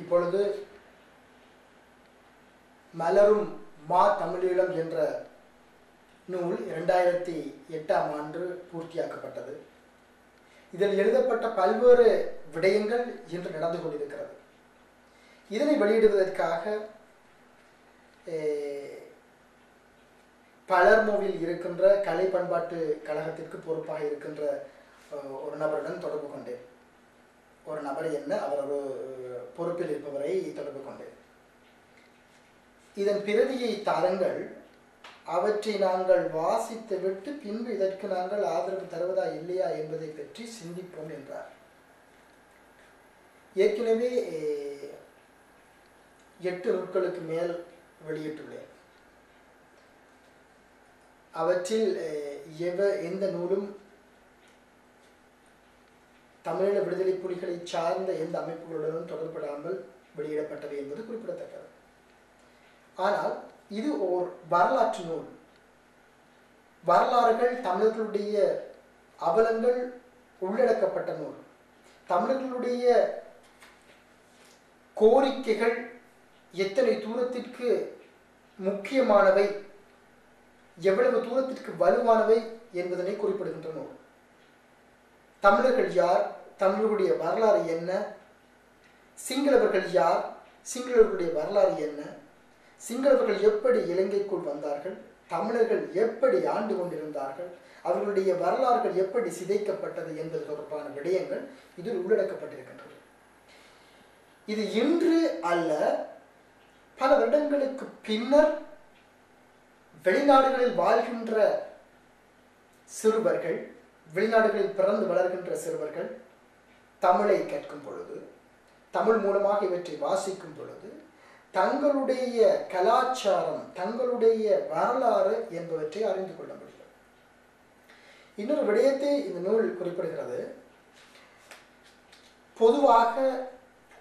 இப்பொழுது மலரும் மா தமிழீழம் என்ற நூல் இரண்டாயிரத்தி எட்டாம் ஆண்டு பூர்த்தியாக்கப்பட்டது. இதில் எழுதப்பட்ட பல்வேறு விடயங்கள் இன்று நடந்து கொண்டிருக்கிறது. இதனை வெளியிடுவதற்காக பலர்மோவில் இருக்கின்ற கலை பண்பாட்டு கழகத்திற்கு பொறுப்பாக இருக்கின்ற ஒரு நபருடன் தொடர்பு கொண்டேன். ஒரு நபர் என்ன அவர் ஒரு பொறுப்பில் இருப்பவரை தொடர்பு கொண்டேன். இதன் பிரதியை தரங்கள். அவற்றை நாங்கள் வாசித்து விட்டு பின்பு இதற்கு நாங்கள் ஆதரவு தருவதா இல்லையா என்பதை பற்றி சிந்திப்போம் என்றார். ஏற்கனவே எட்டு நூட்களுக்கு மேல் வெளியிட்டுள்ளேன். அவற்றில் எவ எந்த நூலும் தமிழீழ விடுதலை புலிகளை சார்ந்த எந்த அமைப்புகளுடனும் தொடர்படாமல் வெளியிடப்பட்டது என்பது குறிப்பிடத்தக்கது. ஆனால் இது ஓர் வரலாற்று நூல். வரலாறுகள் தமிழர்களுடைய அவலங்கள் உள்ளடக்கப்பட்ட நூல். தமிழர்களுடைய கோரிக்கைகள் எத்தனை தூரத்திற்கு முக்கியமானவை எவ்வளவு தூரத்திற்கு வலுவானவை என்பதனை குறிப்பிடுகின்ற நூல். தமிழர்கள் யார்? தமிழர்களுடைய வரலாறு என்ன? சிங்களவர்கள் யார்? சிங்களவர்களுடைய வரலாறு என்ன? சிங்களவர்கள் எப்படி இலங்கைக்குள் வந்தார்கள்? தமிழர்கள் எப்படி ஆண்டு கொண்டிருந்தார்கள்? அவர்களுடைய வரலாறுகள் எப்படி சிதைக்கப்பட்டது என்பது தொடர்பான விடயங்கள் இதில் உள்ளடக்கப்பட்டிருக்கின்றது. இது இன்று அல்ல பல வருடங்களுக்கு பின்னர் வெளிநாடுகளில் வாழ்கின்ற சிறுவர்கள் வெளிநாடுகளில் பிறந்து வளர்கின்ற சிறுவர்கள் தமிழை கற்கும் பொழுது தமிழ் மூலமாக இவற்றை வாசிக்கும் பொழுது தங்களுடைய கலாச்சாரம் தங்களுடைய வரலாறு என்பவற்றை அறிந்து கொள்ள முடியும். இன்னொரு விடயத்தை இந்த நூல் குறிப்பிடுகிறது. பொதுவாக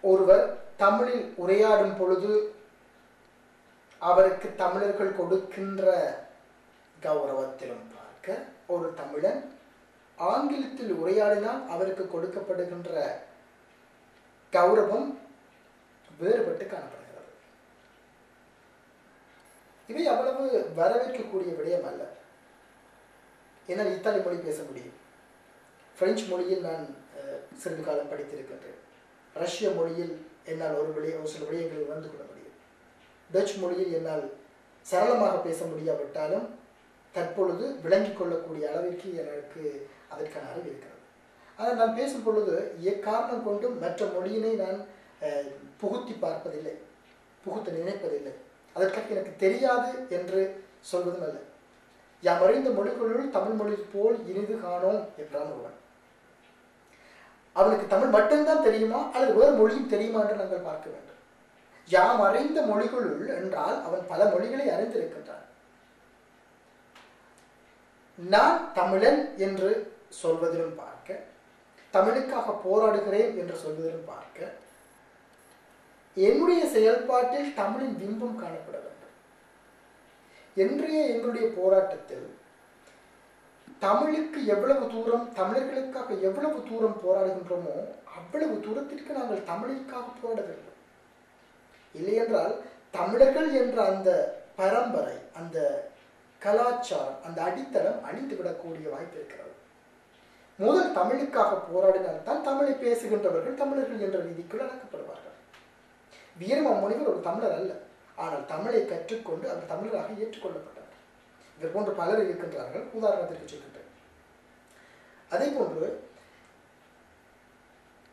ஒருவர் தமிழில் உரையாடும் பொழுது அவருக்கு தமிழர்கள் கொடுக்கின்ற கௌரவத்திலும் பார்க்க ஒரு தமிழன் ஆங்கிலத்தில் உரையாடினால் அவருக்கு கொடுக்கப்படுகின்ற கௌரவம் வேறுபட்டு காணப்படுகிறது. இவை அவ்வளவு வரவேற்கக்கூடிய விடயம் அல்ல என்னால் இத்தாலி மொழி பேச முடியும். பிரெஞ்சு மொழியில் நான் சிறிது காலம் படித்திருக்கின்றேன். ரஷ்ய மொழியில் என்னால் ஒரு விடய ஒரு சில விடயங்களை உணர்ந்து கொள்ள முடியும். டச் மொழியில் என்னால் சரளமாக பேச முடியாவிட்டாலும் தற்பொழுது விளங்கிக் கொள்ளக்கூடிய அளவிற்கு எனக்கு அதற்கான அறிவு இருக்கிறது. ஆனால் நான் பேசும் பொழுது எக்காரணம் கொண்டும் மற்ற மொழியினை நான் புகுத்தி பார்ப்பதில்லை புகுத்த நினைப்பதில்லை. அதற்காக எனக்கு தெரியாது என்று சொல்வதும் அல்ல. யாம் அறிந்த மொழிகளுள் தமிழ் மொழி போல் இனிது காணோம் என்றான் ஒருவன். அவனுக்கு தமிழ் மட்டும்தான் தெரியுமா? அல்லது வேறு மொழியும் தெரியுமா என்று நாங்கள் பார்க்க வேண்டும். யாம் அறிந்த மொழிகளுள் என்றால் அவன் பல மொழிகளை அறிந்திருக்கின்றான். நான் தமிழன் என்று சொல்வதிலும் பார்க்க தமிழுக்காக போராடுகிறேன் என்று சொல்வதிலும் பார்க்க என்னுடைய செயல்பாட்டில் தமிழின் பிம்பம் காணப்பட வேண்டும். இன்றைய எங்களுடைய போராட்டத்தில் தமிழுக்கு எவ்வளவு தூரம் தமிழர்களுக்காக எவ்வளவு தூரம் போராடுகின்றோமோ அவ்வளவு தூரத்திற்கு நாங்கள் தமிழுக்காக போராட வேண்டும் இல்லையென்றால் தமிழர்கள் என்ற அந்த பரம்பரை அந்த கலாச்சாரம் அந்த அடித்தளம் அழிந்து விடக்கூடிய வாய்ப்பு இருக்கிறது. முதல் தமிழுக்காக போராடினால்தான் தமிழை பேசுகின்றவர்கள் தமிழர்கள் என்ற ரீதிக்குள் அடக்கப்படுவார்கள். வீரம முனிவர் ஒரு தமிழர் அல்ல. ஆனால் தமிழை கற்றுக்கொண்டு அவர் தமிழராக ஏற்றுக்கொள்ளப்பட்டார் இவர் போன்ற பலர் இருக்கின்றார்கள். உதாரணத்திற்கு சொல்கின்றேன். அதே போன்று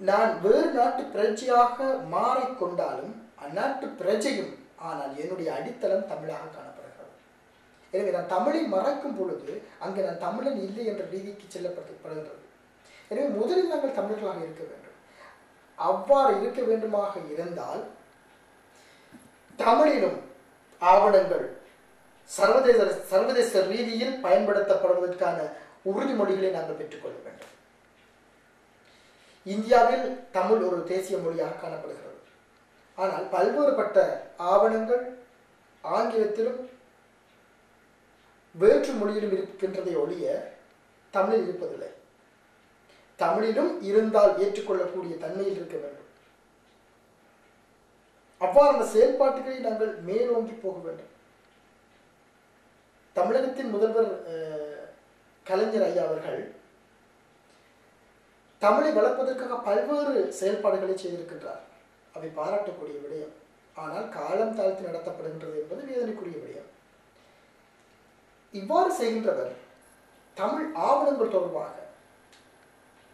நான் வேறு நாட்டு பிரஜையாக மாறிக்கொண்டாலும் அந்நாட்டு பிரஜையும் ஆனால் என்னுடைய அடித்தளம் தமிழாக காண எனவே நான் தமிழை மறக்கும் பொழுது அங்கு நான் தமிழன் இல்லை என்ற ரீதிக்கு செல்லப்படுகிறது எனவே முதலில் நாங்கள் தமிழர்களாக இருக்க வேண்டும். அவ்வாறு இருக்க வேண்டுமாக இருந்தால் தமிழிலும் ஆவணங்கள் சர்வதேச சர்வதேச ரீதியில் பயன்படுத்தப்படுவதற்கான உறுதிமொழிகளை நாங்கள் பெற்றுக்கொள்ள வேண்டும். இந்தியாவில் தமிழ் ஒரு தேசிய மொழியாக காணப்படுகிறது. ஆனால் பல்வேறுபட்ட ஆவணங்கள் ஆங்கிலத்திலும் வேற்று மொழியிலும் இருக்கின்றதை ஒழிய தமிழில் இருப்பதில்லை. தமிழிலும் இருந்தால் ஏற்றுக்கொள்ளக்கூடிய தன்மையில் இருக்க வேண்டும். அவ்வாறான செயல்பாட்டுகளை நாங்கள் மேலோங்கி போக வேண்டும். தமிழகத்தின் முதல்வர் அஹ், கலைஞர் ஐயா அவர்கள் தமிழை வளர்ப்பதற்காக பல்வேறு செயல்பாடுகளை செய்திருக்கின்றார். அவை பாராட்டக்கூடிய விடயம். ஆனால் காலம் தாழ்த்தி நடத்தப்படுகின்றது என்பது வேதனைக்குரிய விடயம். இவ்வாறு செய்கின்றவர் தமிழ் ஆவணங்கள் தொடர்பாக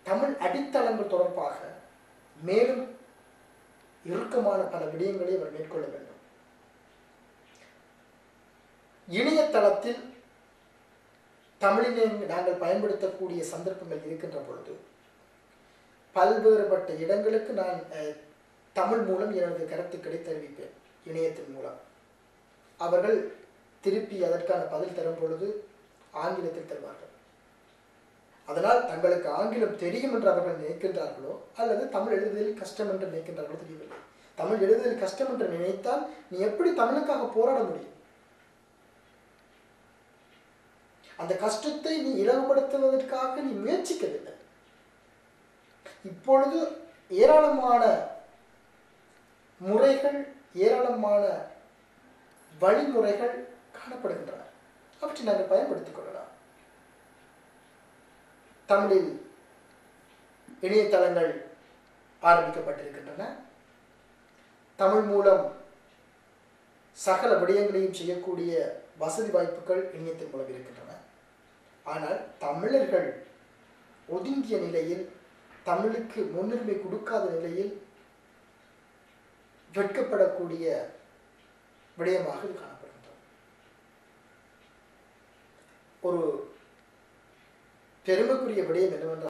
தமிழ் அடித்தளங்கள் தொடர்பாக மேலும் இறுக்கமான பல விடயங்களை அவர் மேற்கொள்ள வேண்டும். இணையதளத்தில் தமிழினை நாங்கள் பயன்படுத்தக்கூடிய சந்தர்ப்பங்கள் இருக்கின்ற பொழுது பல்வேறுபட்ட இடங்களுக்கு நான் அஹ், தமிழ் மூலம் எனது கருத்துக்களை தெரிவிப்பேன் இணையத்தின் மூலம். அவர்கள் திருப்பி அதற்கான பதில் தரும் பொழுது ஆங்கிலத்தில் தருவார்கள். அதனால் தங்களுக்கு ஆங்கிலம் தெரியும் என்று அவர்கள் நினைக்கின்றார்களோ அல்லது தமிழ் எழுதுவதில் கஷ்டம் என்று நினைக்கின்றார்களோ தெரியவில்லை. தமிழ் எழுதுவதில் கஷ்டம் என்று நினைத்தால் நீ எப்படி தமிழுக்காக போராட முடியும்? அந்த கஷ்டத்தை நீ இலகுபடுத்துவதற்காக நீ முயற்சிக்கவில்லை. இப்பொழுது ஏராளமான முறைகள் ஏராளமான வழிமுறைகள் காணப்படுகின்றன அவற்றை நாங்கள் பயன்படுத்திக் கொள்ளலாம். தமிழில் இணையதளங்கள் ஆரம்பிக்கப்பட்டிருக்கின்றன. தமிழ் மூலம் சகல விடயங்களையும் செய்யக்கூடிய வசதி வாய்ப்புகள் இணையத்தின் மூலம் இருக்கின்றன. ஆனால் தமிழர்கள் ஒதுங்கிய நிலையில் தமிழுக்கு முன்னுரிமை கொடுக்காத நிலையில் வெட்கப்படக்கூடிய விடயமாக இது காணப்படும். ஒரு பெருமைக்குரிய விடயம் என்னவென்றால்